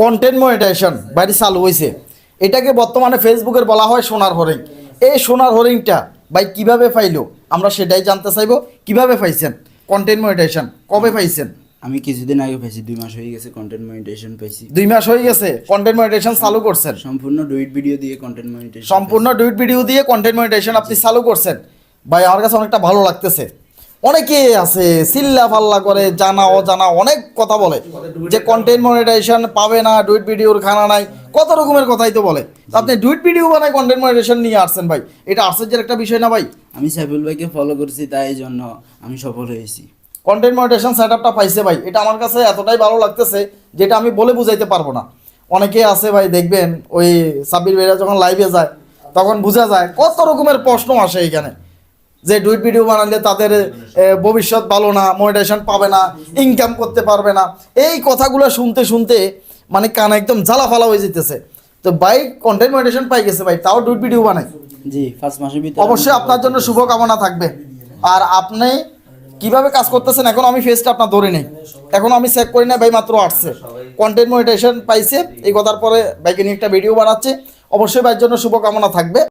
Content monetization বাইরে চালু হয়েছে এটাকে বর্তমানে ফেসবুকের বলা হয় সোনার হরিং এই সোনার হরিংটা ভাই কীভাবে পাইলো? আমরা সেটাই জানতে চাইব। কীভাবে পাইছেন? কন্টেন্ট মনিটাইজেশন কবে পাইছেন? আমি কিছুদিন আগে পাইছি দুই মাস হয়ে গেছে কন্টেন্ট মনিটাইজেশন পাইছি। দুই মাস হয়ে গেছে কন্টেন্ট মনিটাইজেশন চালু করছেন? সম্পূর্ণ ডুইট ভিডিও দিয়ে কন্টেন্ট মনিটাইজেশন সম্পূর্ণ ডুইট ভিডিও দিয়ে কন্টেন্ট মনিটাইজেশন আপনি চালু করছেন। ভাই আমার কাছে অনেকটা ভালো লাগতেছে। অনেকে আছে সিল্লা ফাল্লা করে জানা অজানা অনেক কথা বলে। যে কন্টেন্ট মনিটাইজেশন পাবে না ডুইট ভিডিওর খানা নাই কত রকমের কথাই তো বলে। আপনি ডুইট ভিডিও বানায় কন্টেন্ট মনিটাইজেশন নিয়ে আসছেন ভাই এটা আশ্চর্যের একটা বিষয় না ভাই? আমি সাইফুল ভাইকে ফলো করছি তাই জন্য আমি সফল হয়েছি। কন্টেন্ট মনিটাইজেশন সেট আপটা পাইছে ভাই এটা আমার কাছে এতটাই ভালো লাগতেছে যেটা আমি বলে বুঝাইতে পারব না। অনেকে আছে ভাই দেখবেন ওই সাব্বির ভাইরা যখন লাইভে যায় তখন বোঝা যায় কত রকমের প্রশ্ন আসে এখানে। যে ডুইট ভিডিও বানালে তাদের ভবিষ্যৎ ভালো না মনিটাইজেশন পাবে না ইনকাম করতে পারবে না। এই কথাগুলো শুনতে শুনতে মানে কান একদম জ্বালা ফালা হয়ে যেতেছে। তো ভাই কন্টেন্ট মনিটাইজেশন পাই গেছে ভাই তাও ডুইট ভিডিও বানাই। জি ফার্স্ট মাসের ভিতরে অবশ্যই আপনার জন্য শুভকামনা থাকবে। আর আপনি কীভাবে কাজ করতেছেন এখন আমি ফেসটা আপনার ধরে নেই। এখন আমি চেক করি না ভাই মাত্র আসছে। কন্টেন্ট মনিটাইজেশন পাইছে এই কথার পরে ভাইকে নিয়ে একটা ভিডিও বানাচ্ছে। অবশ্যই ভাইয়ের জন্য শুভকামনা থাকবে।